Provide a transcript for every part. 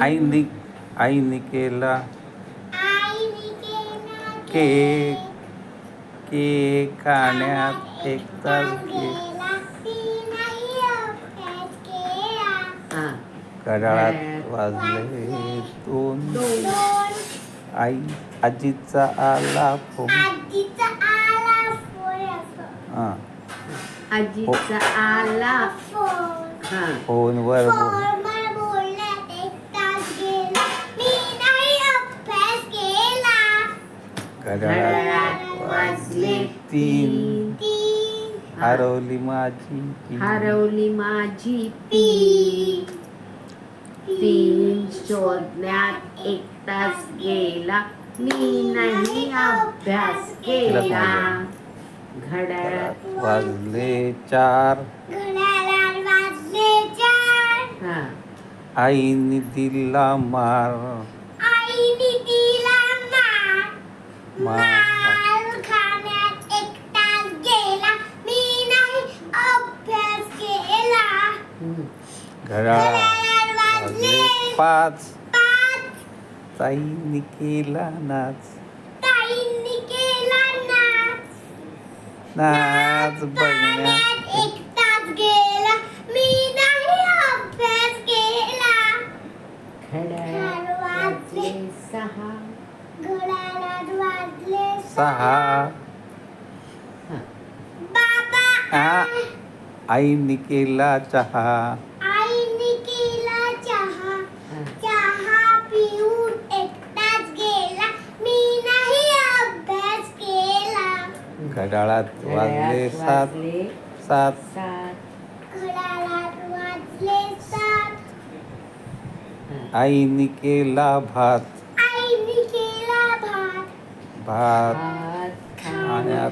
आईने आईने केला आईने केला केक. केक खाण्यात एक तास हा. घड्याळात वाजले दोन. आई आजीचा आला फोन. आजीचा आला फोन. हा. आजीचा आला. फोन हा घड्याळात वाजले तीन. तीन. हरवली माझी. हरवली माझी पी पिन शोधण्यात एक तास गेला. मी नाही अभ्यास केला. घड्याळात वाजले चार. घड्याळात वाजले चार. हा. आईने दिला मार. आईने दिला मार. मार. मार खाण्यात एक तास गेला. मी नाही अभ्यास केला. हम्म. घड्याळात घड्याळात वाजले वाजले पाच. पाच. ताईने केला नाच. नाच बघण्यात बघण्यात एक तास गेला मी नाही अभ्यास केला. घड्याळात वाजले सहा. घड्याळात वाजले सहा. हा. बाबा. आ. आईने केला चहा आईने केला चहा हा. चहा पिऊन एक तास गेला मी नाही अभ्यास केला घड्याळात वाजले सात सात. आईने केला भात. आईने केला भात. खाण्यात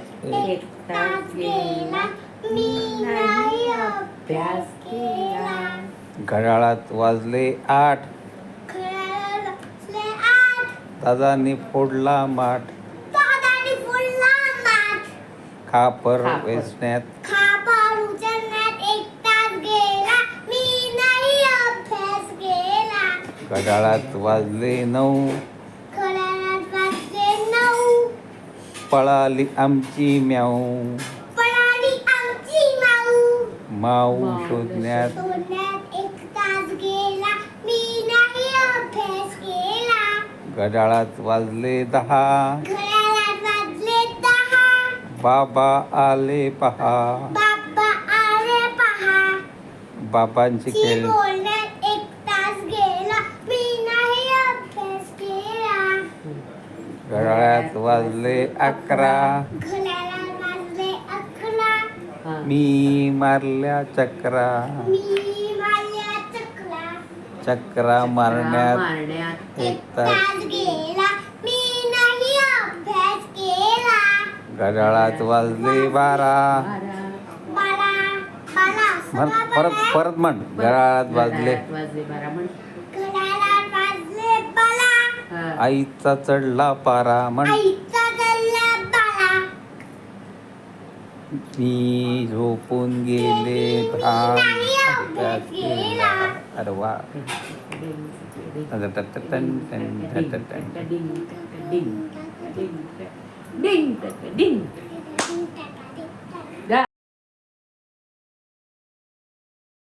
घड्याळात वाजले आठ. घड्याळात वाजले आठ. दादाने फोडला माठ. खापर खापर. वेचण्यात. खापर उचलण्यात एक तास गेला. मी नाही अभ्यास केला. घड्याळात वाजले नऊ. घड्याळात वाजले नऊ. पळाली आमची म्याऊ. पळाली आमची माऊ. माऊ शोधण्यात. सोडण्यात एक तास गेला. मी नाही अभ्यास केला. घड्याळात वाजले दहा. घड्याळात वाजले दहा बाबा आले पहा. बाप्पा आले पहा. बाबांची खेळ. बोलण्यात एक तास गेला. मी नाही अभ्यास केला. घड्याळात वाजले अकरा. घड्याळात वाजले अकरा. मी मारल्या चक्रा. मी माझ्या चकला चक्रा मारण्यात एक तास घड्याळात वाजले बारा म्हण परत. परत म्हण घड्याळात वाजले बारा म्हण हा. आईचा चढला पारा म्हण मी झोपून गेले केला. अरे वा टन टन टन टन टन टन.